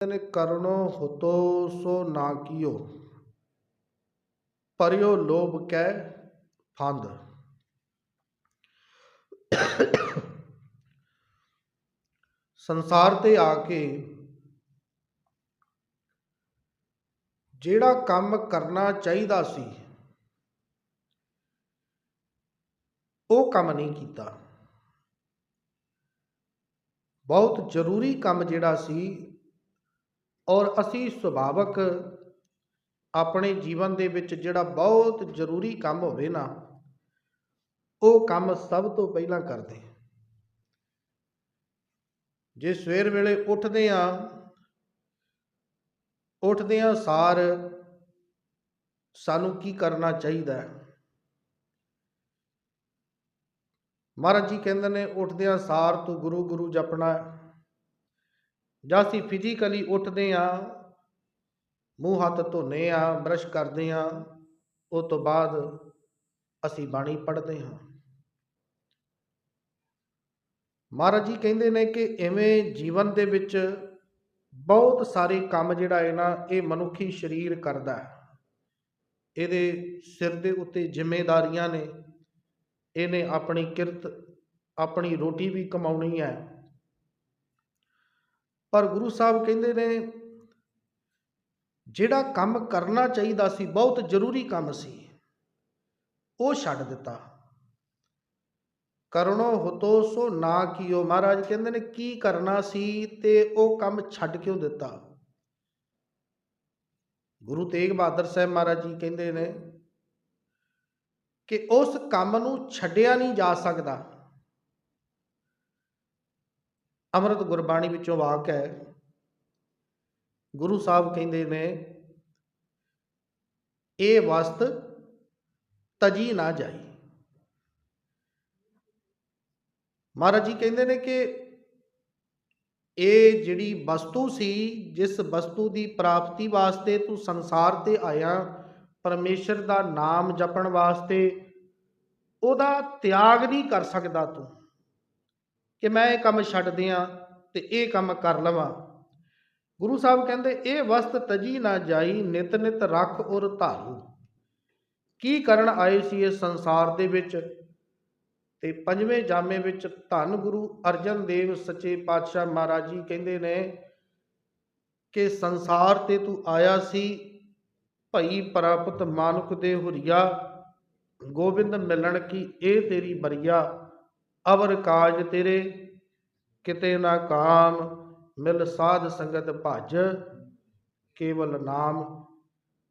ਨੇ ਕਰਨੋ ਹੁਤੋ ਸੋ ਨਾ ਕੀਓ, ਪਰਿਓ ਲੋਭ ਕੈ ਫੰਦ। ਸੰਸਾਰ ਤੇ ਆ ਕੇ ਜਿਹੜਾ ਕੰਮ ਕਰਨਾ ਚਾਹੀਦਾ ਸੀ, ਉਹ ਕੰਮ ਨਹੀਂ ਕੀਤਾ। ਬਹੁਤ ਜ਼ਰੂਰੀ ਕੰਮ ਜਿਹੜਾ ਸੀ ਔਰ ਅਸੀਂ ਸੁਭਾਵਕ ਆਪਣੇ ਜੀਵਨ ਦੇ ਵਿੱਚ ਜਿਹੜਾ ਬਹੁਤ ਜ਼ਰੂਰੀ ਕੰਮ ਹੋਵੇ ਨਾ, ਉਹ ਕੰਮ ਸਭ ਤੋਂ ਪਹਿਲਾਂ ਕਰਦੇ ਜੇ ਸਵੇਰ ਵੇਲੇ ਉੱਠਦੇ ਆ ਉੱਠਦੇ ਆ ਸਾਰ, ਸਾਨੂੰ ਕੀ ਕਰਨਾ ਚਾਹੀਦਾ ਹੈ? ਮਹਾਰਾਜ ਜੀ ਕਹਿੰਦੇ ਨੇ ਉੱਠਦਿਆਂ ਸਾਰ ਤੂੰ ਗੁਰੂ ਗੁਰੂ ਜਪਣਾ ਜਾਂ ਅਸੀਂ ਫਿਜ਼ੀਕਲੀ ਉੱਠਦੇ ਆ ਮੂੰਹ ਹੱਥ ਧੋਨੇ ਆ ਬਰਸ਼ ਕਰਦੇ ਆ ਉਸ ਤੋਂ ਬਾਅਦ ਅਸੀਂ ਬਾਣੀ ਪੜ੍ਹਦੇ ਹਾਂ। ਮਹਾਰਾਜ ਜੀ ਕਹਿੰਦੇ ਨੇ ਕਿ ਐਵੇਂ ਜੀਵਨ ਦੇ ਵਿੱਚ ਬਹੁਤ ਸਾਰੇ ਕੰਮ ਜਿਹੜਾ ਹੈ ਨਾ, ਇਹ ਮਨੁੱਖੀ ਸਰੀਰ ਕਰਦਾ ਹੈ। ਇਹਦੇ ਸਿਰ ਦੇ ਉੱਤੇ ਜ਼ਿੰਮੇਵਾਰੀਆਂ ਨੇ, ਇਹਨੇ ਆਪਣੀ ਕਿਰਤ, ਆਪਣੀ ਰੋਟੀ ਵੀ ਕਮਾਉਣੀ ਹੈ। ਪਰ ਗੁਰੂ ਸਾਹਿਬ ਕਹਿੰਦੇ ਨੇ, ਜਿਹੜਾ ਕੰਮ ਕਰਨਾ ਚਾਹੀਦਾ ਸੀ, ਬਹੁਤ ਜ਼ਰੂਰੀ ਕੰਮ ਸੀ, ਉਹ ਛੱਡ ਦਿੱਤਾ। ਕਰਨੋ ਹੁਤੋ ਸੋ ਨਾ ਕੀਓ। ਮਹਾਰਾਜ ਕਹਿੰਦੇ ਨੇ, ਕੀ ਕਰਨਾ ਸੀ ਤੇ ਉਹ ਕੰਮ ਛੱਡ ਕਿਉਂ ਦਿੱਤਾ? ਗੁਰੂ ਤੇਗ ਬਹਾਦਰ ਸਾਹਿਬ ਮਹਾਰਾਜ ਜੀ ਕਹਿੰਦੇ ਨੇ ਕਿ ਉਸ ਕੰਮ ਨੂੰ ਛੱਡਿਆ ਨਹੀਂ ਜਾ ਸਕਦਾ। ਅੰਮ੍ਰਿਤ ਗੁਰਬਾਣੀ ਵਿੱਚੋਂ ਵਾਕ ਹੈ। ਗੁਰੂ ਸਾਹਿਬ ਕਹਿੰਦੇ ਨੇ, ਇਹ ਵਸਤ ਤਜੀ ਨਾ ਜਾਈ। ਮਹਾਰਾਜ ਜੀ ਕਹਿੰਦੇ ਨੇ ਕਿ ਇਹ ਜਿਹੜੀ ਵਸਤੂ ਸੀ, ਜਿਸ ਵਸਤੂ ਦੀ ਪ੍ਰਾਪਤੀ ਵਾਸਤੇ ਤੂੰ ਸੰਸਾਰ ਤੇ ਆਇਆ, ਪਰਮੇਸ਼ਰ ਦਾ ਨਾਮ ਜਪਣ ਵਾਸਤੇ, ਉਹਦਾ ਤਿਆਗ ਨਹੀਂ ਕਰ ਸਕਦਾ ਤੂੰ। ਕਿ ਮੈਂ ਇਹ ਕੰਮ ਛੱਡ ਦਿਆਂ ਤੇ ਇਹ ਕੰਮ ਕਰ ਲਵਾਂ। ਗੁਰੂ ਸਾਹਿਬ ਕਹਿੰਦੇ, ਇਹ ਵਸਤ ਤਜੀ ਨਾ ਜਾਈ, ਨਿਤ ਨਿਤ ਰੱਖ ਔਰ ਧਾਰੂ। ਕੀ ਕਰਨ ਆਏ ਸੀ ਇਸ ਸੰਸਾਰ ਦੇ ਵਿੱਚ? ਤੇ ਪੰਜਵੇਂ ਜਾਮੇ ਵਿੱਚ ਧੰਨ ਗੁਰੂ ਅਰਜਨ ਦੇਵ ਸੱਚੇ ਪਾਤਸ਼ਾਹ ਮਹਾਰਾਜ ਜੀ ਕਹਿੰਦੇ ਨੇ ਕਿ ਸੰਸਾਰ ਤੇ ਤੂੰ ਆਇਆ ਸੀ, ਭਈ ਪ੍ਰਾਪਤ ਮਾਨੁਖ ਦੇ ਹੁਰੀਆ। ਗੋਬਿੰਦ ਮਿਲਣ ਕੀ ਇਹ ਤੇਰੀ ਬਰੀਆ। ਅਵਰ ਕਾਜ ਤੇਰੇ, ਕਿਤੇ ਨਾ ਕਾਮ ਮਿਲ ਸਾਧ ਸੰਗਤ ਭਜ। ਕੇਵਲ ਨਾਮ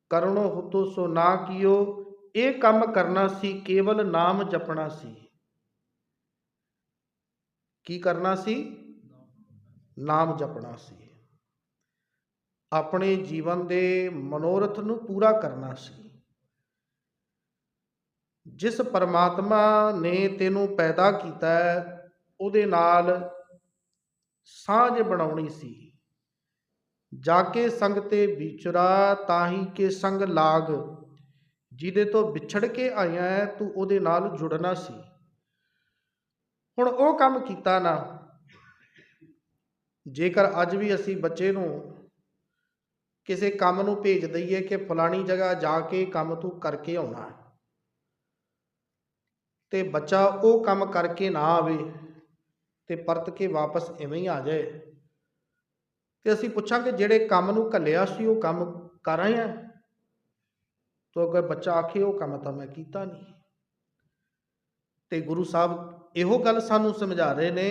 ਕਰਨੋ ਹੁਤੋ ਸੋ ਨਾ ਕੀਓ, ਇਹ ਕੰਮ ਕਰਨਾ ਸੀ, ਕੇਵਲ ਨਾਮ ਜਪਣਾ ਸੀ। ਕੀ ਕਰਨਾ ਸੀ? ਨਾਮ ਜਪਣਾ ਸੀ। ਆਪਣੇ ਜੀਵਨ ਦੇ ਮਨੋਰਥ ਨੂੰ ਪੂਰਾ ਕਰਨਾ ਸੀ। ਜਿਸ ਪਰਮਾਤਮਾ ਨੇ ਤੈਨੂੰ ਪੈਦਾ ਕੀਤਾ ਉਹਦੇ ਨਾਲ ਸਾਂਝ ਬਣਾਉਣੀ ਸੀ। ਜਾ ਕੇ ਸੰਗ ਤੇ ਵਿਚਰਾ, ਤਾਂ ਹੀ ਕੇ ਸੰਗ ਲਾਗ। ਜਿਹਦੇ ਤੋਂ ਵਿਛੜ ਕੇ ਆਇਆ ਹੈ, ਤੂੰ ਉਹਦੇ ਨਾਲ ਜੁੜਨਾ ਸੀ। ਹੁਣ ਉਹ ਕੰਮ ਕੀਤਾ ਨਾ। ਜੇਕਰ ਅੱਜ ਵੀ ਅਸੀਂ ਬੱਚੇ ਨੂੰ ਕਿਸੇ ਕੰਮ ਨੂੰ ਭੇਜ ਦਈਏ ਕਿ ਫਲਾਣੀ ਜਗ੍ਹਾ ਜਾ ਕੇ ਕੰਮ ਤੂੰ ਕਰਕੇ ਆਉਣਾ ਹੈ। ਤੇ ਬੱਚਾ ਉਹ ਕੰਮ ਕਰਕੇ ਨਾ ਆਵੇ ਤੇ ਪਰਤ ਕੇ ਵਾਪਸ ਐਵੇਂ ਹੀ ਆ ਜਾਏ। ਤੇ ਅਸੀਂ ਪੁੱਛਾਂਗੇ ਜਿਹੜੇ ਕੰਮ ਨੂੰ ਘੱਲਿਆ ਸੀ, ਉਹ ਕੰਮ ਕਰ ਆਏ ਆ? ਤੋ ਅਗਰ ਬੱਚਾ ਆਖੇ, ਉਹ ਕੰਮ ਤਾਂ ਮੈਂ ਕੀਤਾ ਨਹੀਂ ਤੇ ਗੁਰੂ ਸਾਹਿਬ ਇਹੋ ਗੱਲ ਸਾਨੂੰ ਸਮਝਾ ਰਹੇ ਨੇ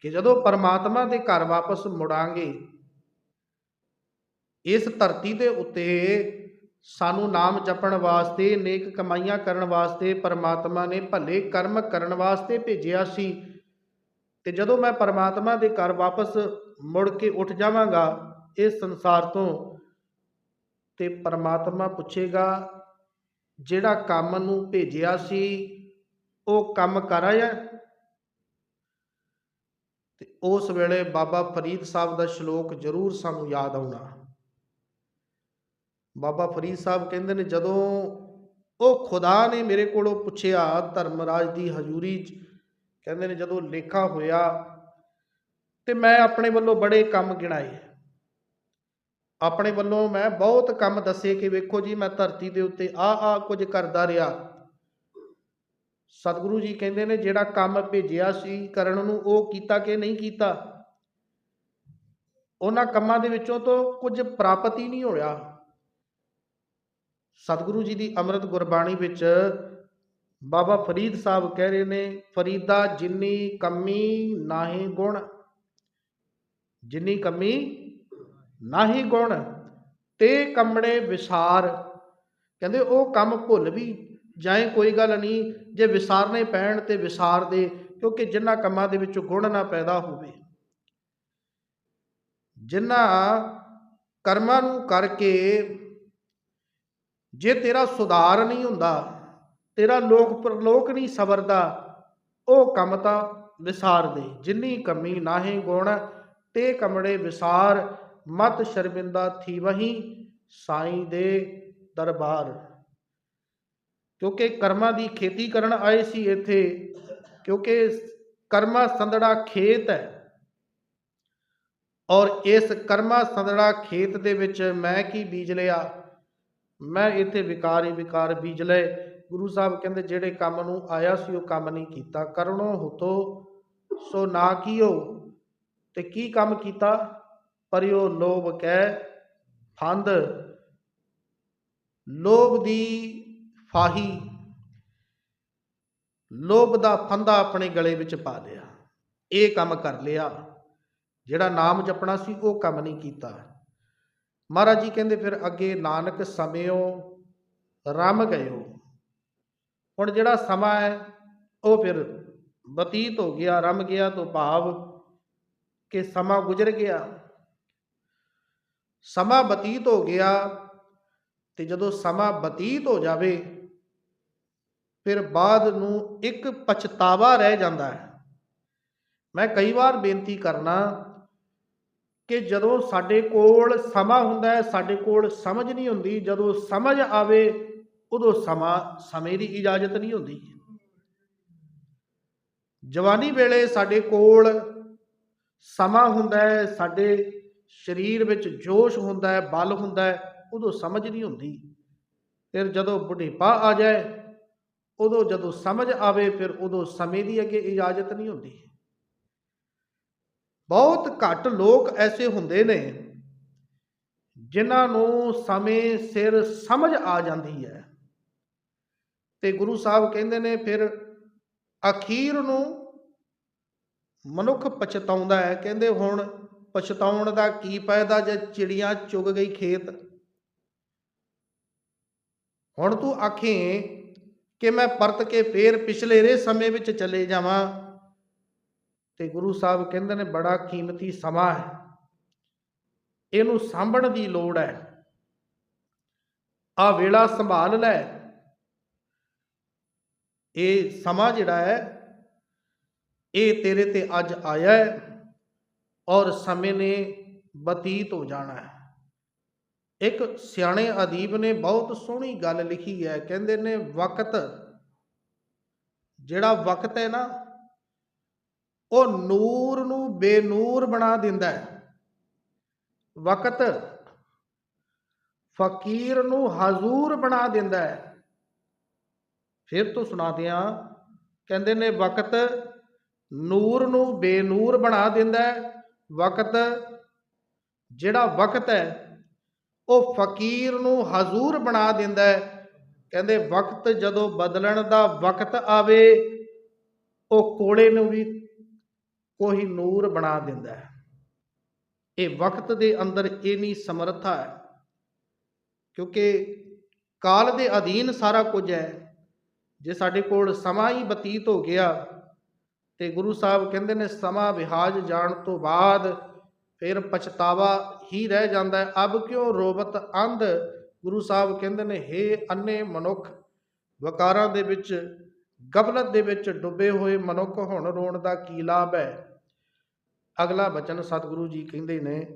ਕਿ ਜਦੋਂ ਪਰਮਾਤਮਾ ਦੇ ਘਰ ਵਾਪਸ ਮੁੜਾਂਗੇ, ਇਸ ਧਰਤੀ ਦੇ ਉੱਤੇ ਸਾਨੂੰ ਨਾਮ ਜਪਣ ਵਾਸਤੇ, ਨੇਕ ਕਮਾਈਆਂ ਕਰਨ ਵਾਸਤੇ, ਪਰਮਾਤਮਾ ਨੇ ਭਲੇ ਕਰਮ ਕਰਨ ਵਾਸਤੇ ਭੇਜਿਆ ਸੀ। ਤੇ ਜਦੋਂ ਮੈਂ ਪਰਮਾਤਮਾ ਦੇ ਘਰ ਵਾਪਸ ਮੁੜ ਕੇ ਉੱਠ ਜਾਵਾਂਗਾ ਇਸ ਸੰਸਾਰ ਤੋਂ ਤੇ ਪਰਮਾਤਮਾ ਪੁੱਛੇਗਾ, ਜਿਹੜਾ ਕੰਮ ਨੂੰ ਭੇਜਿਆ ਸੀ, ਉਹ ਕੰਮ ਕਰ ਆਇਆ? ਤੇ ਉਸ ਵੇਲੇ ਬਾਬਾ ਫਰੀਦ ਸਾਹਿਬ ਦਾ ਸ਼ਲੋਕ ਜ਼ਰੂਰ ਸਾਨੂੰ ਯਾਦ ਆਉਣਾ। ਬਾਬਾ ਫਰੀਦ ਸਾਹਿਬ ਕਹਿੰਦੇ ਨੇ, ਜਦੋਂ ਉਹ ਖੁਦਾ ਨੇ ਮੇਰੇ ਕੋਲੋਂ ਪੁੱਛਿਆ ਧਰਮਰਾਜ ਦੀ ਹਜ਼ੂਰੀ 'ਚ, ਕਹਿੰਦੇ ਨੇ ਜਦੋਂ ਲੇਖਾ ਹੋਇਆ ਤੇ ਮੈਂ ਆਪਣੇ ਵੱਲੋਂ ਬੜੇ ਕੰਮ ਗਿਣਾਏ। ਆਪਣੇ ਵੱਲੋਂ ਮੈਂ ਬਹੁਤ ਕੰਮ ਦੱਸੇ ਕਿ ਵੇਖੋ ਜੀ, ਮੈਂ ਧਰਤੀ ਦੇ ਉੱਤੇ ਆ ਆ ਕੁਝ ਕਰਦਾ ਰਿਹਾ। ਸਤਿਗੁਰੂ ਜੀ ਕਹਿੰਦੇ ਨੇ, ਜਿਹੜਾ ਕੰਮ ਭੇਜਿਆ ਸੀ ਕਰਨ ਨੂੰ ਉਹ ਕੀਤਾ ਕਿ ਨਹੀਂ ਕੀਤਾ? ਉਹਨਾਂ ਕੰਮਾਂ ਦੇ ਵਿੱਚੋਂ ਤੋਂ ਕੁਝ ਪ੍ਰਾਪਤ ਹੀ ਨਹੀਂ ਹੋਇਆ। ਸਤਿਗੁਰੂ ਜੀ ਦੀ ਅੰਮ੍ਰਿਤ ਗੁਰਬਾਣੀ ਵਿੱਚ ਬਾਬਾ ਫਰੀਦ ਸਾਹਿਬ ਕਹਿ ਰਹੇ ਨੇ, ਫਰੀਦਾ ਜਿੰਨੀ ਕਮੀ ਨਾਹੀ ਗੁਣ, ਜਿੰਨੀ ਕਮੀ ਨਾਹੀ ਗੁਣ, ਤੇ ਕੰਮੜੇ ਵਿਸਾਰ। ਕਹਿੰਦੇ ਉਹ ਕੰਮ ਭੁੱਲ ਵੀ ਜਾਏ ਕੋਈ ਗੱਲ ਨਹੀਂ, ਜੇ ਵਿਸਾਰਨੇ ਪੈਣ ਤੇ ਵਿਸਾਰ ਦੇ, ਕਿਉਂਕਿ ਜਿਨ੍ਹਾਂ ਕੰਮਾਂ ਦੇ ਵਿੱਚ ਗੁਣ ਨਾ ਪੈਦਾ ਹੋਵੇ। ਜਿਨ੍ਹਾਂ ਕਰਮਾਂ ਨੂੰ ਕਰਕੇ ਜੇ ਤੇਰਾ ਸੁਧਾਰ ਨਹੀਂ ਹੁੰਦਾ, ਤੇਰਾ ਲੋਕ ਪਰਲੋਕ ਨਹੀਂ ਸਵਰਦਾ, ਉਹ ਕੰਮ ਤਾਂ ਵਿਸਾਰ ਦੇ, ਜਿੰਨੀ ਕਮੀ ਨਾਹੀ ਗੁਣ, ਤੇ ਕਮੜੇ ਵਿਸਾਰ, ਮਤ ਸ਼ਰਮਿੰਦਾ ਥੀ ਵਹੀ ਸਾਈਂ ਦੇ ਦਰਬਾਰ। ਕਿਉਂਕਿ ਕਰਮਾਂ ਦੀ ਖੇਤੀ ਕਰਨ ਆਏ ਸੀ ਇੱਥੇ, ਕਿਉਂਕਿ ਕਰਮਾ ਸੰਦੜਾ ਖੇਤ ਹੈ। ਔਰ ਇਸ ਕਰਮਾ ਸੰਦੜਾ ਖੇਤ ਦੇ ਵਿੱਚ ਮੈਂ ਕੀ ਬੀਜ ਲਿਆ? ਮੈਂ ਇੱਥੇ ਵਿਕਾਰ ਹੀ ਵਿਕਾਰ ਬੀਜ ਲਏ। ਗੁਰੂ ਸਾਹਿਬ ਕਹਿੰਦੇ, ਜਿਹੜੇ ਕੰਮ ਨੂੰ ਆਇਆ ਸੀ, ਉਹ ਕੰਮ ਨਹੀਂ ਕੀਤਾ। ਕਰਨੋ ਹੁਤੋ, ਸੋ ਨਾ ਕੀਓ। ਤੇ ਕੀ ਕੰਮ ਕੀਤਾ? ਪਰਿਓ ਲੋਭ ਕੈ ਫੰਦ। ਲੋਭ ਦੀ ਫਾਹੀ, ਲੋਭ ਦਾ ਫੰਦਾ ਆਪਣੇ ਗਲੇ ਵਿੱਚ ਪਾ ਲਿਆ। ਇਹ ਕੰਮ ਕਰ ਲਿਆ। ਜਿਹੜਾ ਨਾਮ ਜਪਣਾ ਸੀ, ਉਹ ਕੰਮ ਨਹੀਂ ਕੀਤਾ। ਮਹਾਰਾਜ ਜੀ ਕਹਿੰਦੇ ਫਿਰ ਅੱਗੇ ਨਾਨਕ ਸਮਿਓ, ਰਮ ਗਇਓ। ਹੁਣ ਜਿਹੜਾ ਸਮਾਂ ਹੈ, ਉਹ ਫਿਰ ਬਤੀਤ ਹੋ ਗਿਆ, ਰਮ ਗਿਆ ਤੋਂ ਭਾਵ ਕਿ ਸਮਾਂ ਗੁਜ਼ਰ ਗਿਆ। ਸਮਾਂ ਬਤੀਤ ਹੋ ਗਿਆ ਤੇ ਜਦੋਂ ਸਮਾਂ ਬਤੀਤ ਹੋ ਜਾਵੇ, ਫਿਰ ਬਾਅਦ ਨੂੰ ਇੱਕ ਪਛਤਾਵਾ ਰਹਿ ਜਾਂਦਾ ਹੈ। ਮੈਂ ਕਈ ਵਾਰ ਬੇਨਤੀ ਕਰਨਾ ਕਿ ਜਦੋਂ ਸਾਡੇ ਕੋਲ ਸਮਾਂ ਹੁੰਦਾ ਹੈ, ਸਾਡੇ ਕੋਲ ਸਮਝ ਨਹੀਂ ਹੁੰਦੀ, ਜਦੋਂ ਸਮਝ ਆਵੇ, ਉਦੋਂ ਸਮਾਂ, ਸਮੇਂ ਦੀ ਇਜਾਜ਼ਤ ਨਹੀਂ ਹੁੰਦੀ। ਜਵਾਨੀ ਵੇਲੇ ਸਾਡੇ ਕੋਲ ਸਮਾਂ ਹੁੰਦਾ ਹੈ, ਸਾਡੇ ਸਰੀਰ ਵਿੱਚ ਜੋਸ਼ ਹੁੰਦਾ ਹੈ, ਬਲ ਹੁੰਦਾ ਹੈ, ਉਦੋਂ ਸਮਝ ਨਹੀਂ ਹੁੰਦੀ। ਫਿਰ ਜਦੋਂ ਬੁਢੇਪਾ ਆ ਜਾਏ, ਉਦੋਂ ਜਦੋਂ ਸਮਝ ਆਵੇ, ਫਿਰ ਉਦੋਂ ਸਮੇਂ ਦੀ ਅੱਗੇ ਇਜਾਜ਼ਤ ਨਹੀਂ ਹੁੰਦੀ। ਬਹੁਤ ਘੱਟ ਲੋਕ ਐਸੇ ਹੁੰਦੇ ਨੇ ਜਿਨ੍ਹਾਂ ਨੂੰ ਸਮੇਂ ਸਿਰ ਸਮਝ ਆ ਜਾਂਦੀ ਹੈ। ਤੇ ਗੁਰੂ ਸਾਹਿਬ ਕਹਿੰਦੇ ਨੇ, ਫਿਰ ਅਖੀਰ ਨੂੰ ਮਨੁੱਖ ਪਛਤਾਉਂਦਾ ਹੈ। ਕਹਿੰਦੇ ਹੁਣ ਪਛਤਾਉਣ ਦਾ ਕੀ ਫਾਇਦਾ ਜੇ ਚਿੜੀਆਂ ਚੁਗ ਗਈ ਖੇਤ? ਹੁਣ ਤੂੰ ਆਖੇ ਕਿ ਮੈਂ ਪਰਤ ਕੇ ਫੇਰ ਪਿਛਲੇ ਰੇ ਸਮੇਂ ਵਿੱਚ ਚਲੇ ਜਾਵਾਂ। ਤੇ ਗੁਰੂ ਸਾਹਿਬ ਕਹਿੰਦੇ ਨੇ ਬੜਾ ਕੀਮਤੀ ਸਮਾਂ ਹੈ। ਇਹਨੂੰ ਸਾਂਭਣ ਦੀ ਲੋੜ ਹੈ। ਆ ਵੇਲਾ ਸੰਭਾਲ ਲੈ। ਇਹ ਸਮਾਂ ਜਿਹੜਾ ਹੈ, ਇਹ ਤੇਰੇ ਤੇ ਅੱਜ ਆਇਆ ਹੈ ਔਰ ਸਮੇਂ ਨੇ ਬਤੀਤ ਹੋ ਜਾਣਾ ਹੈ। ਇੱਕ ਸਿਆਣੇ ਅਦੀਬ ਨੇ ਬਹੁਤ ਸੋਹਣੀ ਗੱਲ ਲਿਖੀ ਹੈ। ਕਹਿੰਦੇ ਨੇ ਵਕਤ, ਜਿਹੜਾ ਵਕਤ ਹੈ ਨਾ ਉਹ ਨੂਰ ਨੂੰ ਬੇਨੂਰ ਬਣਾ ਦਿੰਦਾ ਹੈ। ਵਕਤ ਫਕੀਰ ਨੂੰ ਹਜ਼ੂਰ ਬਣਾ ਦਿੰਦਾ ਹੈ। ਫਿਰ ਤੋਂ ਸੁਣਾ ਦਿਆਂ ਕਹਿੰਦੇ ਨੇ ਵਕਤ ਨੂਰ ਨੂੰ ਬੇਨੂਰ ਬਣਾ ਦਿੰਦਾ ਹੈ। ਵਕਤ ਜਿਹੜਾ ਵਕਤ ਹੈ, ਉਹ ਫਕੀਰ ਨੂੰ ਹਜ਼ੂਰ ਬਣਾ ਦਿੰਦਾ ਹੈ। ਕਹਿੰਦੇ ਵਕਤ ਜਦੋਂ ਬਦਲਣ ਦਾ ਵਕਤ ਆਵੇ, ਉਹ ਕੋਲੇ ਨੂੰ ਵੀ ਕੋਈ ਨੂਰ ਬਣਾ ਦਿੰਦਾ ਹੈ। ਇਹ ਵਕਤ ਦੇ ਅੰਦਰ ਇਨੀ ਸਮਰੱਥਾ ਹੈ, ਕਿਉਂਕਿ ਕਾਲ ਦੇ ਅਧੀਨ ਸਾਰਾ ਕੁਝ ਹੈ। ਜੇ ਸਾਡੇ ਕੋਲ ਸਮਾਂ ਹੀ ਬਤੀਤ ਹੋ ਗਿਆ ਤੇ ਗੁਰੂ ਸਾਹਿਬ ਕਹਿੰਦੇ ਨੇ, ਸਮਾਂ ਵਿਹਾਜ ਜਾਣ ਤੋਂ ਬਾਅਦ ਫਿਰ ਪਛਤਾਵਾ ਹੀ ਰਹਿ ਜਾਂਦਾ ਹੈ। ਅਬ ਕਿਉਂ ਰੋਬਤ ਅੰਧ? ਗੁਰੂ ਸਾਹਿਬ ਕਹਿੰਦੇ ਨੇ, ਹੇ ਅੰਨੇ ਮਨੁੱਖ, ਵਕਾਰਾਂ ਦੇ ਵਿੱਚ ਗਫਲਤ ਦੇ ਵਿੱਚ ਡੁੱਬੇ ਹੋਏ ਮਨੁੱਖ ਹੁਣ ਰੋਣ ਦਾ ਕੀ ਲਾਭ ਹੈ? ਅਗਲਾ ਬਚਨ ਸਤਿਗੁਰੂ ਜੀ ਕਹਿੰਦੇ ਨੇ,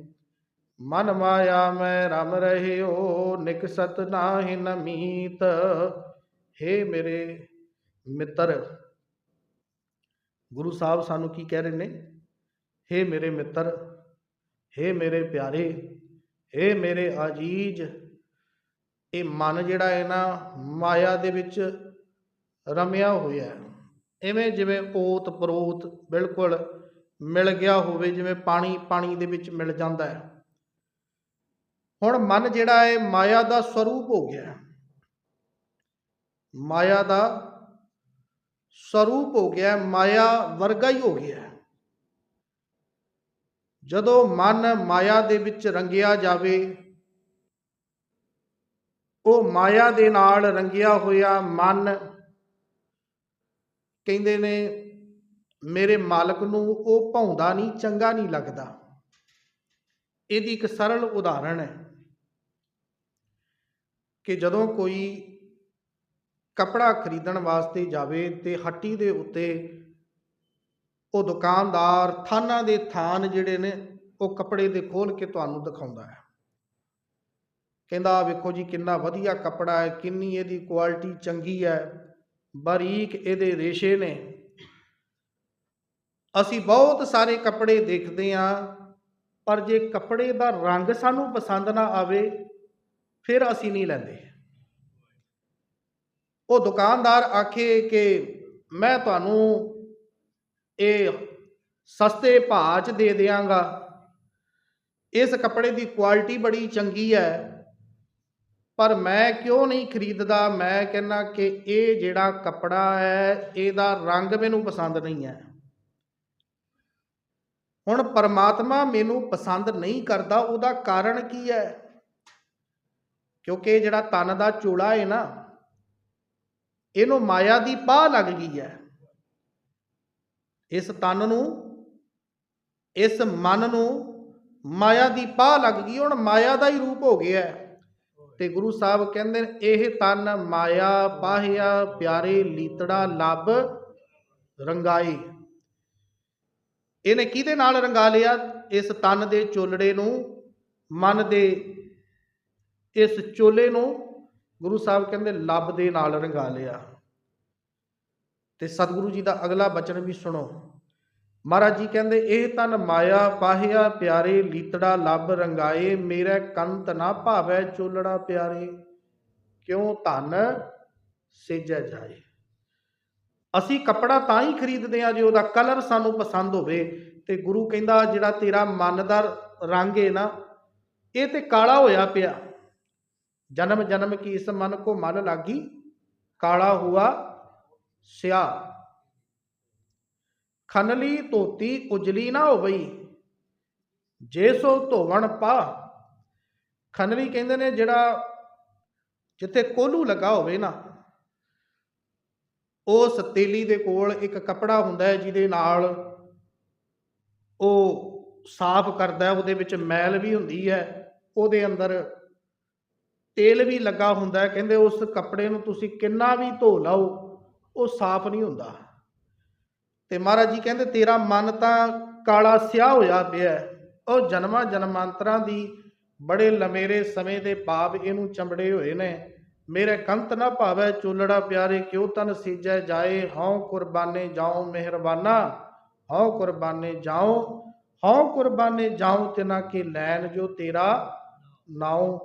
ਮਨ ਮਾਇਆ ਮੈਂ ਰਮ ਰਹਿਓ ਨਿਕਸਤ ਨਾਹਿ ਨਮੀਤ ਹੇ ਮੇਰੇ ਮਿੱਤਰ, ਗੁਰੂ ਸਾਹਿਬ ਸਾਨੂੰ ਕੀ ਕਹਿ ਰਹੇ ਨੇ? ਹੇ ਮੇਰੇ ਮਿੱਤਰ, ਹੇ ਮੇਰੇ ਪਿਆਰੇ ਏ ਮੇਰੇ ਆਜੀਜ਼, ਇਹ ਮਨ ਜਿਹੜਾ ਹੈ ਨਾ, ਮਾਇਆ ਦੇ ਵਿੱਚ ਰਮਿਆ ਹੋਇਆ ਹੈ। ਐਵੇਂ ਜਿਵੇਂ ਓਤ ਪਰੋਤ ਬਿਲਕੁਲ ਮਿਲ ਗਿਆ ਹੋਵੇ, ਜਿਵੇਂ ਪਾਣੀ ਪਾਣੀ ਦੇ ਵਿੱਚ ਮਿਲ ਜਾਂਦਾ ਹੈ। ਹੁਣ ਮਨ ਜਿਹੜਾ ਹੈ, ਮਾਇਆ ਦਾ ਸਰੂਪ ਹੋ ਗਿਆ ਮਾਇਆ ਦਾ ਸਰੂਪ ਹੋ ਗਿਆ ਮਾਇਆ ਵਰਗਾ ਹੀ ਹੋ ਗਿਆ ਜਦੋਂ ਮਨ ਮਾਇਆ ਦੇ ਵਿੱਚ ਰੰਗਿਆ ਜਾਵੇ, ਉਹ ਮਾਇਆ ਦੇ ਨਾਲ ਰੰਗਿਆ ਹੋਇਆ ਮਨ ਕਹਿੰਦੇ ਨੇ, ਮੇਰੇ ਮਾਲਕ ਨੂੰ ਉਹ ਭਾਉਂਦਾ ਨਹੀਂ, ਚੰਗਾ ਨਹੀਂ ਲੱਗਦਾ। ਇਹਦੀ ਇੱਕ ਸਰਲ ਉਦਾਹਰਣ ਹੈ ਕਿ ਜਦੋਂ ਕੋਈ ਕਪੜਾ ਖਰੀਦਣ ਵਾਸਤੇ ਜਾਵੇ ਤੇ ਹੱਟੀ ਦੇ ਉੱਤੇ ਉਹ ਦੁਕਾਨਦਾਰ ਥਾਨਾਂ ਦੇ ਥਾਨ ਜਿਹੜੇ ਨੇ, ਉਹ ਕੱਪੜੇ ਦੇ ਖੋਲ ਕੇ ਤੁਹਾਨੂੰ ਦਿਖਾਉਂਦਾ ਹੈ। ਕਹਿੰਦਾ ਵੇਖੋ ਜੀ, ਕਿੰਨਾ ਵਧੀਆ ਕੱਪੜਾ ਹੈ, ਕਿੰਨੀ ਇਹਦੀ ਕੁਆਲਿਟੀ ਚੰਗੀ ਹੈ। ਬਾਰੀਕ ਇਹਦੇ ਰੇਸ਼ੇ ਨੇ। ਅਸੀਂ ਬਹੁਤ ਸਾਰੇ ਕੱਪੜੇ ਦੇਖਦੇ ਹਾਂ, ਪਰ ਜੇ ਕੱਪੜੇ ਦਾ ਰੰਗ ਸਾਨੂੰ ਪਸੰਦ ਨਾ ਆਵੇ, ਫਿਰ ਅਸੀਂ ਨਹੀਂ ਲੈਂਦੇ। ਉਹ ਦੁਕਾਨਦਾਰ ਆਖੇ ਕਿ ਮੈਂ ਤੁਹਾਨੂੰ ਇਹ ਸਸਤੇ ਭਾਅ 'ਚ ਦੇ ਦਿਆਂਗਾ। ਇਸ ਕੱਪੜੇ ਦੀ ਕੁਆਲਿਟੀ ਬੜੀ ਚੰਗੀ ਹੈ। ਪਰ ਮੈਂ ਕਿਉਂ ਨਹੀਂ ਖਰੀਦਦਾ? ਮੈਂ ਕਹਿੰਦਾ ਕਿ ਇਹ ਜਿਹੜਾ ਕੱਪੜਾ ਹੈ, ਇਹਦਾ ਰੰਗ ਮੈਨੂੰ ਪਸੰਦ ਨਹੀਂ ਹੈ। ਹੁਣ ਪਰਮਾਤਮਾ ਮੈਨੂੰ ਪਸੰਦ ਨਹੀਂ ਕਰਦਾ, ਉਹਦਾ ਕਾਰਨ ਕੀ ਹੈ? ਕਿਉਂਕਿ ਇਹ ਜਿਹੜਾ ਤਨ ਦਾ ਚੂਲਾ ਹੈ ਨਾ, ਇਹਨੂੰ ਮਾਇਆ ਦੀ ਪਾਹ ਲੱਗ ਗਈ ਹੈ। ਇਸ ਤਨ ਨੂੰ, ਇਸ ਮਨ ਨੂੰ ਮਾਇਆ ਦੀ ਪਾਹ ਲੱਗ ਗਈ, ਹੁਣ ਮਾਇਆ ਦਾ ਹੀ ਰੂਪ ਹੋ ਗਿਆ ਹੈ। ਤੇ ਗੁਰੂ ਸਾਹਿਬ ਕਹਿੰਦੇ ਨੇ, ਇਹ ਤਨ ਮਾਇਆ ਪਾਹਿਆ ਪਿਆਰੇ ਲੀਤੜਾ ਲੱਭ ਰੰਗਾਈ। ਇਹਨੇ ਕਿਹਦੇ ਨਾਲ ਰੰਗਾ ਲਿਆ? ਇਸ ਤਨ ਦੇ ਚੋਲੜੇ ਨੂੰ, ਮਨ ਦੇ, ਇਸ ਚੋਲੇ ਨੂੰ ਗੁਰੂ ਸਾਹਿਬ ਕਹਿੰਦੇ ਲੱਭ ਦੇ ਨਾਲ ਰੰਗਾ ਲਿਆ। ਤੇ ਸਤਿਗੁਰੂ ਜੀ ਦਾ ਅਗਲਾ ਬਚਨ ਵੀ ਸੁਣੋ। ਮਹਾਰਾਜ ਜੀ ਕਹਿੰਦੇ, ਇਹ ਤਨ ਮਾਇਆ ਪਾਹਿਆ ਪਿਆਰੇ, ਲੀਤੜਾ ਲੱਭ ਰੰਗਾਏ, ਮੇਰਾ ਕੰਤ ਨਾ ਭਾਵੈ ਚੋਲੜਾ ਪਿਆਰੇ, ਕਿਉਂ ਧਨ ਸੇਜੈ ਜਾਏ? ਅਸੀਂ ਕੱਪੜਾ ਤਾਂ ਹੀ ਖਰੀਦਦੇ ਆ ਜੇ ਉਹਦਾ ਕਲਰ ਸਾਨੂੰ ਪਸੰਦ ਹੋਵੇ। ਤੇ ਗੁਰੂ ਕਹਿੰਦਾ, ਜਿਹੜਾ ਤੇਰਾ ਮਨ ਦਾ ਰੰਗ ਹੈ ਨਾ, ਇਹ ਤੇ ਕਾਲਾ ਹੋਇਆ ਪਿਆ। ਜਨਮ ਜਨਮ ਕੀ ਇਸ ਮਨ ਕੋ ਮਨ ਲਾਗੀ? ਕਾਲਾ ਹੁਆ ਸਿਆ। ਖਨਲੀ ਧੋਤੀ ਉਜਲੀ ਨਾ ਹੋਵਈ, ਜੇ ਸੋ ਧੋਵਣ ਪਾ। ਖਨਲੀ ਕਹਿੰਦੇ ਨੇ ਜਿਹੜਾ ਜਿੱਥੇ ਕੋਲੂ ਲੱਗਾ ਹੋਵੇ ਨਾ ਉਸ ਤੇਲੀ ਦੇ ਕੋਲ ਇੱਕ ਕੱਪੜਾ ਹੁੰਦਾ ਹੈ ਜਿਹਦੇ ਨਾਲ ਉਹ ਸਾਫ਼ ਕਰਦਾ ਉਹਦੇ ਵਿੱਚ ਮੈਲ ਵੀ ਹੁੰਦੀ ਹੈ, ਉਹਦੇ ਅੰਦਰ ਤੇਲ ਵੀ ਲੱਗਾ ਹੁੰਦਾ ਕਹਿੰਦੇ ਉਸ ਕੱਪੜੇ ਨੂੰ ਤੁਸੀਂ ਕਿੰਨਾ ਵੀ ਧੋ ਲਓ, ਉਹ ਸਾਫ਼ ਨਹੀਂ ਹੁੰਦਾ। ਤੇ ਮਹਾਰਾਜ ਜੀ ਕਹਿੰਦੇ, ਤੇਰਾ ਮਨ ਤਾਂ ਕਾਲਾ ਸਿਆਹ ਹੋਇਆ ਪਿਆ ਉਹ ਜਨਮਾਂ ਜਨਮਾਂਤਰਾਂ ਦੀ ਬੜੇ ਲੰਮੇਰੇ ਸਮੇਂ ਦੇ ਪਾਪ ਇਹਨੂੰ ਚੰਬੜੇ ਹੋਏ ਨੇ। ਮੇਰੇ ਕੰਤ ਨਾ ਭਾਵੈ ਚੋਲੜਾ ਪਿਆਰੇ, ਕਿਉ ਤਨ ਸੀਜੈ ਜਾਏ? ਹਉ ਕੁਰਬਾਨੇ ਜਾਉ ਮਿਹਰਬਾਨਾ, ਹਉ ਕੁਰਬਾਨੇ ਜਾਉ, ਹਉ ਕੁਰਬਾਨੇ ਜਾਉ ਤਿਨਾ ਕੇ ਲੈਣ ਜੋ ਤੇਰਾ ਨਾਉ।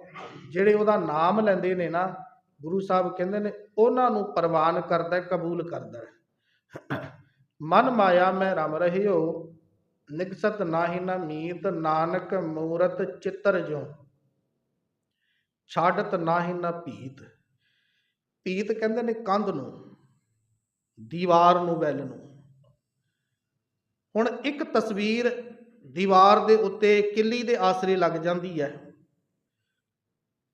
ਜਿਹੜੇ ਉਹਦਾ ਨਾਮ ਲੈਂਦੇ ਨੇ ਨਾ, ਗੁਰੂ ਸਾਹਿਬ ਕਹਿੰਦੇ ਨੇ, ਉਹਨਾਂ ਨੂੰ ਪ੍ਰਵਾਨ ਕਰਦਾ, ਕਬੂਲ ਕਰਦਾ ਮਨ ਮਾਇਆ ਮੈਂ ਰਮ ਰਹਿਓ, ਨਿਕਸਤ ਨਾਹੀ ਨਾ ਮੀਤ, ਨਾਨਕ ਮੂਰਤ ਚਿੱਤਰ ਜੋ ਛਾੜਤ ਨਾਹੀ ਨਾ ਭੀਤ। ਭੀਤ ਕਹਿੰਦੇ ਨੇ ਕੰਧ ਨੂੰ, ਦੀਵਾਰ ਨੂੰ, ਵੈਲ ਨੂੰ। ਹੁਣ ਇੱਕ ਤਸਵੀਰ ਦੀਵਾਰ ਦੇ ਉੱਤੇ ਕਿੱਲੀ ਦੇ ਆਸਰੇ ਲੱਗ ਜਾਂਦੀ ਹੈ।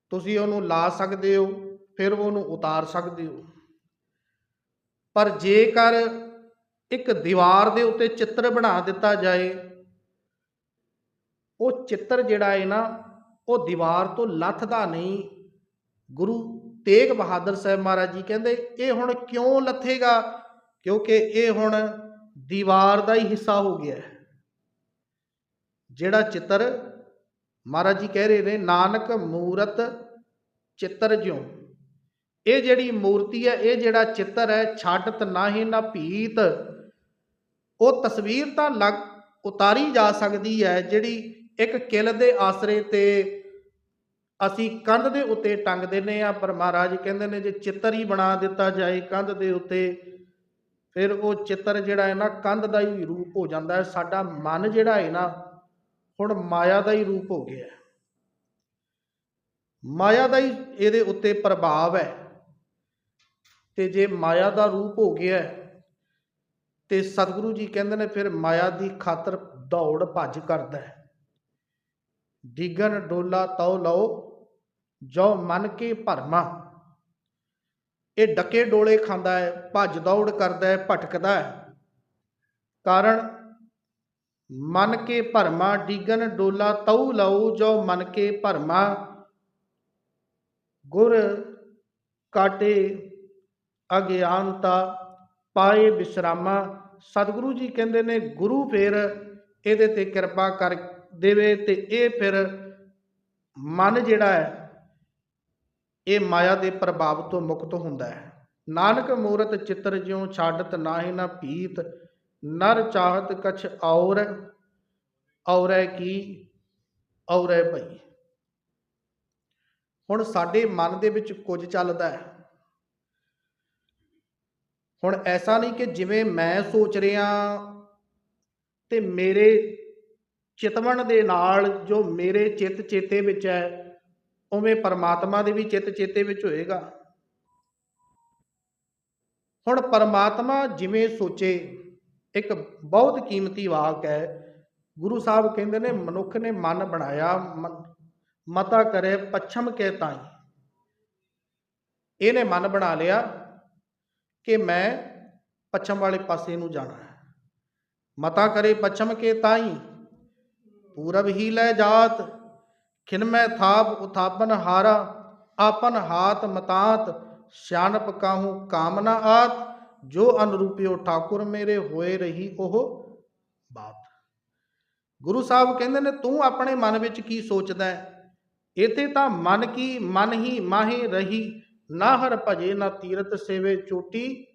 ਤੁਸੀਂ ਉਹਨੂੰ ਲਾ ਸਕਦੇ ਹੋ, ਫਿਰ ਉਹਨੂੰ ਉਤਾਰ ਸਕਦੇ ਹੋ। ਪਰ ਜੇਕਰ ਇੱਕ ਦੀਵਾਰ ਦੇ ਉੱਤੇ ਚਿੱਤਰ ਬਣਾ ਦਿੱਤਾ ਜਾਏ, ਉਹ ਚਿੱਤਰ ਜਿਹੜਾ ਹੈ ਨਾ, ਉਹ ਦੀਵਾਰ ਤੋਂ ਲੱਥਦਾ ਨਹੀਂ। ਗੁਰੂ ਤੇਗ ਬਹਾਦਰ ਸਾਹਿਬ ਮਹਾਰਾਜ ਜੀ ਕਹਿੰਦੇ, ਇਹ ਹੁਣ ਕਿਉਂ ਲੱਥੇਗਾ? ਕਿਉਂਕਿ ਇਹ ਹੁਣ ਦੀਵਾਰ ਦਾ ਹੀ ਹਿੱਸਾ ਹੋ ਗਿਆ ਹੈ। ਜਿਹੜਾ ਚਿੱਤਰ ਮਹਾਰਾਜ ਜੀ ਕਹਿ ਰਹੇ ਨੇ, ਨਾਨਕ ਮੂਰਤ ਚਿੱਤਰ ਜਿਉ। ਇਹ ਜਿਹੜੀ ਮੂਰਤੀ ਹੈ, ਇਹ ਜਿਹੜਾ ਚਿੱਤਰ ਹੈ ਛਾਟਤ ਨਾਹੀ ਨਾ ਭੀਤ। ਉਹ ਤਸਵੀਰ ਤਾਂ ਲੱਗ ਉਤਾਰੀ ਜਾ ਸਕਦੀ ਹੈ ਜਿਹੜੀ ਇੱਕ ਕਿਲ ਦੇ ਆਸਰੇ ਤੇ ਅਸੀਂ ਕੰਧ ਦੇ ਉੱਤੇ ਟੰਗ ਦਿੰਨੇ ਆ ਪਰ ਮਹਾਰਾਜ ਕਹਿੰਦੇ ਨੇ ਜੇ ਚਿੱਤਰ ਹੀ ਬਣਾ ਦਿੱਤਾ ਜਾਏ ਕੰਧ ਦੇ ਉੱਤੇ ਫਿਰ ਉਹ ਚਿੱਤਰ ਜਿਹੜਾ ਹੈ ਨਾ ਕੰਧ ਦਾ ਹੀ ਰੂਪ ਹੋ ਜਾਂਦਾ ਹੈ। ਸਾਡਾ ਮਨ ਜਿਹੜਾ ਹੈ ਨਾ ਹੁਣ ਮਾਇਆ ਦਾ ਹੀ ਰੂਪ ਹੋ ਗਿਆ ਮਾਇਆ ਦਾ ਹੀ ਇਹਦੇ ਉੱਤੇ ਪ੍ਰਭਾਵ ਹੈ। ਤੇ ਜੇ ਮਾਇਆ ਦਾ ਰੂਪ ਹੋ ਗਿਆ ਹੈ, ਤੇ ਸਤਿਗੁਰੂ ਜੀ ਕਹਿੰਦੇ ਨੇ ਫਿਰ ਮਾਇਆ ਦੀ ਖਾਤਰ ਦੌੜ ਭੱਜ ਕਰਦਾ ਹੈ। ਡਿਗਨ ਡੋਲਾ, ਤਉ ਲਓ ਜੋ ਮਨ ਕੇ ਭਰਮਾ। ਇਹ ਡੱਕੇ ਡੋਲੇ ਖਾਂਦਾ ਹੈ, ਭੱਜ ਦੌੜ ਕਰਦਾ ਹੈ, ਭਟਕਦਾ ਹੈ। ਕਾਰਨ ਮਨ ਕੇ ਭਰਮਾ ਡਿਗਨ ਡੋਲਾ, ਤਉ ਲਓ ਜੋ ਮਨ ਕੇ ਭਰਮਾ। ਗੁਰ ਕਾਟੇ, ਅਗਿਆਨਤਾ ਪਾਏ ਵਿਸ਼ਰਾਮਾ ਸਤਿਗੁਰੂ ਜੀ ਕਹਿੰਦੇ ਨੇ, ਗੁਰੂ ਫਿਰ ਇਹਦੇ ਤੇ ਕਿਰਪਾ ਕਰ ਦੇਵੇ ਤੇ ਇਹ ਫਿਰ ਮਨ ਜਿਹੜਾ ਹੈ, ਇਹ ਮਾਇਆ ਦੇ ਪ੍ਰਭਾਵ ਤੋਂ ਮੁਕਤ ਹੁੰਦਾ ਹੈ। ਨਾਨਕ ਮੂਰਤ ਚਿੱਤਰ ਜਿਉ ਛਾੜਤ ਨਾਹੀ ਨਾ ਭੀਤ, ਨਰ ਚਾਹਤ ਕਛ ਔਰ, ਔਰੈ ਕੀ, ਔਰੈ ਭਈ। ਹੁਣ ਸਾਡੇ ਮਨ ਦੇ ਵਿੱਚ ਕੁਝ ਚੱਲਦਾ ਹੈ। ਹੁਣ ਐਸਾ ਨਹੀਂ ਕਿ ਜਿਵੇਂ ਮੈਂ ਸੋਚ ਰਿਹਾ ਤੇ ਮੇਰੇ ਚਿਤਵਣ ਦੇ ਨਾਲ ਜੋ ਮੇਰੇ ਚਿੱਤ ਚੇਤੇ ਵਿੱਚ ਹੈ, ਉਵੇਂ ਪਰਮਾਤਮਾ ਦੇ ਵੀ ਚਿੱਤ ਚੇਤੇ ਵਿੱਚ ਹੋਏਗਾ। ਹੁਣ ਪਰਮਾਤਮਾ ਜਿਵੇਂ ਸੋਚੇ, ਇੱਕ ਬਹੁਤ ਕੀਮਤੀ ਵਾਕ ਹੈ। ਗੁਰੂ ਸਾਹਿਬ ਕਹਿੰਦੇ ਨੇ, ਮਨੁੱਖ ਨੇ ਮਨ ਬਣਾਇਆ ਮਤਾ ਕਰੇ ਪੱਛਮ ਕੇ ਤਾਈ। ਇਹਨੇ ਮਨ ਬਣਾ ਲਿਆ ਕਿ ਮੈਂ ਪੱਛਮ ਵਾਲੇ ਪਾਸੇ ਨੂੰ ਜਾਣਾ ਹੈ। ਮਤਾ ਕਰੇ ਪੱਛਮ ਕੇ ਤਾਈ, ਪੂਰਬ ਹੀ ਲੈ ਜਾਤ ਖਿਨਮੈ ਥਾਪ ਉਥਾਪਨ ਹਾਰਾ, ਆਪਨ ਹਾਥ ਮਤਾਤ, ਸਿਆਣਪ ਕਾਹੂ ਕਾਮਨਾ ਆਤ, ਜੋ ਅਨਰੂਪਿਓ ਠਾਕੁਰ ਮੇਰੇ ਹੋਏ ਰਹੀ ਉਹ ਬਾਤ। ਗੁਰੂ ਸਾਹਿਬ ਕਹਿੰਦੇ ਨੇ, ਤੂੰ ਆਪਣੇ ਮਨ ਵਿੱਚ ਕੀ ਸੋਚਦਾ ਹੈ? ਇਥੇ ਤਾਂ ਮਨ ਕੀ ਮਨ ਹੀ ਮਾਹੇ ਰਹੀ ਨਾ ਹਰ ਭਜੇ, ਨਾ ਤੀਰਤ ਸੇਵੇ ਚੋਟੀ,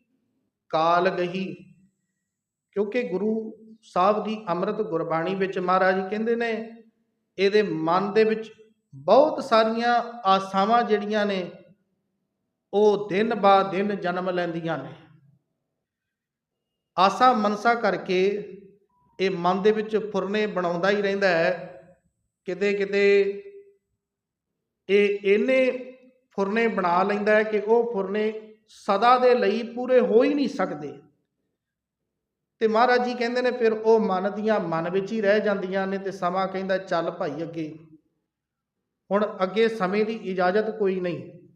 ਕਾਲ ਗਹੀ। ਕਿਉਂਕਿ ਗੁਰੂ ਸਾਹਿਬ ਦੀ ਅੰਮ੍ਰਿਤ ਗੁਰਬਾਣੀ ਵਿੱਚ ਮਹਾਰਾਜ ਕਹਿੰਦੇ ਨੇ, ਇਹਦੇ ਮਨ ਦੇ ਵਿੱਚ ਬਹੁਤ ਸਾਰੀਆਂ ਆਸਾਵਾਂ ਜਿਹੜੀਆਂ ਨੇ, ਉਹ ਦਿਨ ਬਾ ਦਿਨ ਜਨਮ ਲੈਂਦੀਆਂ ਨੇ। ਆਸਾ ਮਨਸਾ ਕਰਕੇ ਇਹ ਮਨ ਦੇ ਵਿੱਚ ਫੁਰਨੇ ਬਣਾਉਂਦਾ ਹੀ ਰਹਿੰਦਾ ਹੈ। ਕਿਤੇ ਕਿਤੇ ਇਹ ਇਹਨੇ ਫੁਰਨੇ ਬਣਾ ਲੈਂਦਾ ਹੈ ਕਿ ਉਹ ਫੁਰਨੇ ਸਦਾ ਦੇ ਲਈ ਪੂਰੇ ਹੋ ਹੀ ਨਹੀਂ ਸਕਦੇ। ਤੇ ਮਹਾਰਾਜ ਜੀ ਕਹਿੰਦੇ ਨੇ, ਫਿਰ ਉਹ ਮਨ ਦੀਆਂ ਮਨ ਵਿੱਚ ਹੀ ਰਹਿ ਜਾਂਦੀਆਂ ਨੇ ਤੇ ਸਮਾਂ ਕਹਿੰਦਾ, ਚੱਲ ਭਾਈ ਅੱਗੇ। ਹੁਣ ਅੱਗੇ ਸਮੇਂ ਦੀ ਇਜਾਜ਼ਤ ਕੋਈ ਨਹੀਂ।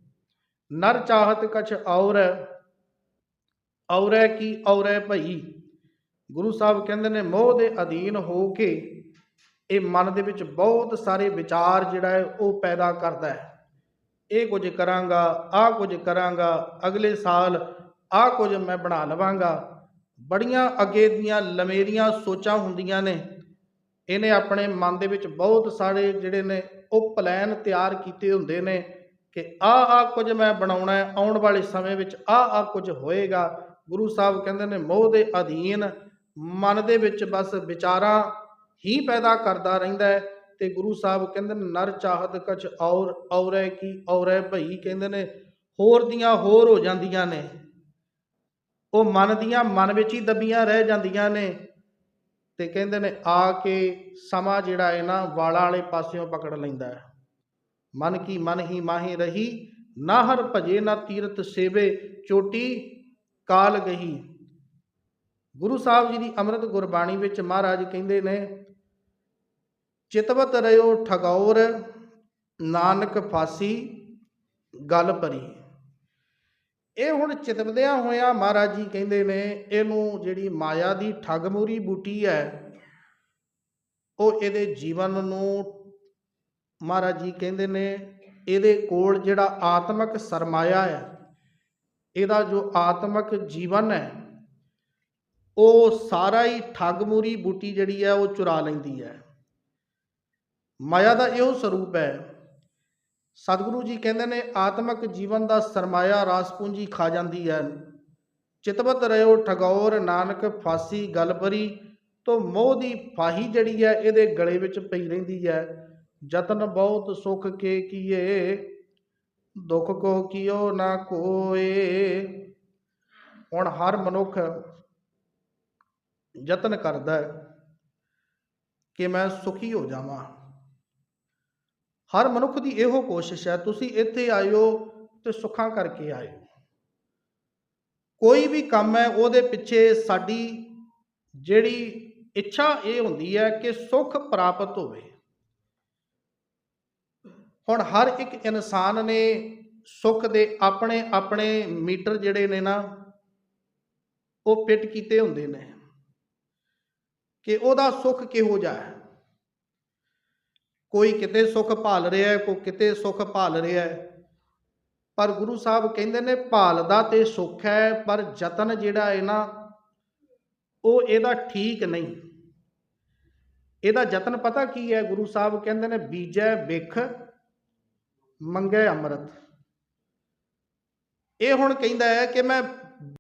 ਨਰ ਚਾਹਤ ਕਛ ਔਰ, ਔਰੈ ਕੀ ਔਰੈ ਭਈ? ਗੁਰੂ ਸਾਹਿਬ ਕਹਿੰਦੇ ਨੇ, ਮੋਹ ਦੇ ਅਧੀਨ ਹੋ ਕੇ ਇਹ ਮਨ ਦੇ ਵਿੱਚ ਬਹੁਤ ਸਾਰੇ ਵਿਚਾਰ ਜਿਹੜਾ ਹੈ, ਉਹ ਪੈਦਾ ਕਰਦਾ ਹੈ। ਇਹ ਕੁਝ ਕਰਾਂਗਾ, ਆਹ ਕੁਝ ਕਰਾਂਗਾ, ਅਗਲੇ ਸਾਲ ਆਹ ਕੁਝ ਮੈਂ ਬਣਾ ਲਵਾਂਗਾ। ਬੜੀਆਂ ਅੱਗੇ ਦੀਆਂ ਲਮੇਰੀਆਂ ਸੋਚਾਂ ਹੁੰਦੀਆਂ ਨੇ। ਇਹਨੇ ਆਪਣੇ ਮਨ ਦੇ ਵਿੱਚ ਬਹੁਤ ਸਾਰੇ ਜਿਹੜੇ ਨੇ ਉਹ ਪਲਾਨ ਤਿਆਰ ਕੀਤੇ ਹੁੰਦੇ ਨੇ ਕਿ ਆਹ ਆਹ ਕੁਝ ਮੈਂ ਬਣਾਉਣਾ ਹੈ, ਆਉਣ ਵਾਲੇ ਸਮੇਂ ਵਿੱਚ ਆਹ ਆਹ ਕੁਝ ਹੋਏਗਾ। ਗੁਰੂ ਸਾਹਿਬ ਕਹਿੰਦੇ ਨੇ ਮੋਹ ਦੇ ਅਧੀਨ ਮਨ ਦੇ ਵਿੱਚ ਬਸ ਵਿਚਾਰਾਂ ਹੀ ਪੈਦਾ ਕਰਦਾ ਰਹਿੰਦਾ ਹੈ। ਤੇ ਗੁਰੂ ਸਾਹਿਬ ਕਹਿੰਦੇ ਨੇ, ਨਰ ਚਾਹਤ ਕਛ ਔਰ ਔਰੈ ਕੀ ਔਰੈ ਭਈ, ਕਹਿੰਦੇ ਨੇ, ਹੋਰ ਦੀਆਂ ਹੋਰ ਹੋ ਜਾਂਦੀਆਂ ਨੇ। ਉਹ ਮਨ ਦੀਆਂ ਮਨ ਵਿੱਚ ਹੀ ਦਬੀਆਂ ਰਹਿ ਜਾਂਦੀਆਂ ਨੇ ਤੇ ਕਹਿੰਦੇ ਨੇ, ਆ ਕੇ ਸਮਾਂ ਜਿਹੜਾ ਹੈ ਨਾ, ਵਾਲਾਂ ਵਾਲੇ ਪਾਸਿਓਂ ਪਕੜ ਲੈਂਦਾ ਹੈ। ਮਨ ਕੀ ਮਨ ਹੀ ਮਾਹੀ ਰਹੀ, ਨਾ ਹਰ ਭਜੇ, ਨਾ ਤੀਰਤ ਸੇਵੇ, ਚੋਟੀ ਕਾਲ ਗਹੀ। ਗੁਰੂ ਸਾਹਿਬ ਜੀ ਦੀ ਅੰਮ੍ਰਿਤ ਗੁਰਬਾਣੀ ਵਿੱਚ ਮਹਾਰਾਜ ਕਹਿੰਦੇ ਨੇ ਚਿਤਵਤ ਰਿਓ ਠਗੌਰ, ਨਾਨਕ ਫਾਸੀ, ਗੱਲ ਪਰੀ ਇਹ ਹੁਣ ਚਿਤਵਦਿਆਂ ਹੋਇਆ ਮਹਾਰਾਜ ਜੀ ਕਹਿੰਦੇ ਨੇ, ਇਹਨੂੰ ਜਿਹੜੀ ਮਾਇਆ ਦੀ ਠਗਮੂਰੀ ਬੂਟੀ ਹੈ, ਉਹ ਇਹਦੇ ਜੀਵਨ ਨੂੰ ਮਹਾਰਾਜ ਜੀ ਕਹਿੰਦੇ ਨੇ, ਇਹਦੇ ਕੋਲ ਜਿਹੜਾ ਆਤਮਿਕ ਸਰਮਾਇਆ ਹੈ, ਇਹਦਾ ਜੋ ਆਤਮਿਕ ਜੀਵਨ ਹੈ, ਉਹ ਸਾਰਾ ਹੀ ਠਗਮੂਰੀ ਬੂਟੀ ਜਿਹੜੀ ਹੈ, ਉਹ ਚੁਰਾ ਲੈਂਦੀ ਹੈ। ਮਾਇਆ ਦਾ ਇਹੋ ਸਰੂਪ ਹੈ। ਸਤਿਗੁਰੂ ਜੀ ਕਹਿੰਦੇ ਨੇ, ਆਤਮਿਕ ਜੀਵਨ ਦਾ ਸਰਮਾਇਆ ਰਾਸ ਪੂੰਜੀ ਖਾ ਜਾਂਦੀ ਹੈ। ਚਿਤਵਤ ਰਿਓ ਠਗੌਰ ਨਾਨਕ ਫਾਸੀ ਗਲਬਰੀ ਤੋਂ ਮੋਹ ਦੀ ਫਾਹੀ ਜਿਹੜੀ ਹੈ, ਇਹਦੇ ਗਲੇ ਵਿੱਚ ਪਈ ਰਹਿੰਦੀ ਹੈ। ਯਤਨ ਬਹੁਤ ਸੁਖ ਕੇ ਕੀਏ, ਦੁੱਖ ਕੋ ਕੀਓ ਨਾ ਕੋਏ। ਹੁਣ ਹਰ ਮਨੁੱਖ ਯਤਨ ਕਰਦਾ ਹੈ ਕਿ ਮੈਂ ਸੁਖੀ ਹੋ ਜਾਵਾਂ। ਹਰ ਮਨੁੱਖ ਦੀ ਇਹੋ ਕੋਸ਼ਿਸ਼ ਹੈ, ਤੁਸੀਂ ਇੱਥੇ ਆਇਓ ਤੇ ਸੁੱਖਾਂ ਕਰਕੇ ਆਇਓ। ਕੋਈ ਵੀ ਕੰਮ ਹੈ, ਉਹਦੇ ਪਿੱਛੇ ਸਾਡੀ ਜਿਹੜੀ ਇੱਛਾ ਇਹ ਹੁੰਦੀ ਹੈ ਕਿ ਸੁੱਖ ਪ੍ਰਾਪਤ ਹੋਵੇ। ਹੁਣ ਹਰ ਇੱਕ ਇਨਸਾਨ ਨੇ ਸੁੱਖ ਦੇ ਆਪਣੇ ਆਪਣੇ ਮੀਟਰ ਜਿਹੜੇ ਨੇ ਨਾ, ਉਹ ਪਿੱਟ ਕੀਤੇ ਹੁੰਦੇ ਨੇ ਕਿ ਉਹਦਾ ਸੁੱਖ ਕਿਹੋ ਜਿਹਾ ਹੈ। ਕੋਈ ਕਿਤੇ ਸੁੱਖ ਭਾਲ ਰਿਹਾ ਹੈ, ਕੋਈ ਕਿਤੇ ਸੁੱਖ ਭਾਲ ਰਿਹਾ ਹੈ। ਪਰ ਗੁਰੂ ਸਾਹਿਬ ਕਹਿੰਦੇ ਨੇ ਭਾਲਦਾ ਤੇ ਸੁੱਖ ਹੈ, ਪਰ ਯਤਨ ਜਿਹੜਾ ਹੈ ਨਾ, ਉਹ ਇਹਦਾ ਠੀਕ ਨਹੀਂ। ਇਹਦਾ ਯਤਨ ਪਤਾ ਕੀ ਹੈ? ਗੁਰੂ ਸਾਹਿਬ ਕਹਿੰਦੇ ਨੇ, ਬੀਜੈ ਵਿਖ ਮੰਗੈ ਅੰਮ੍ਰਿਤ। ਇਹ ਹੁਣ ਕਹਿੰਦਾ ਹੈ ਕਿ ਮੈਂ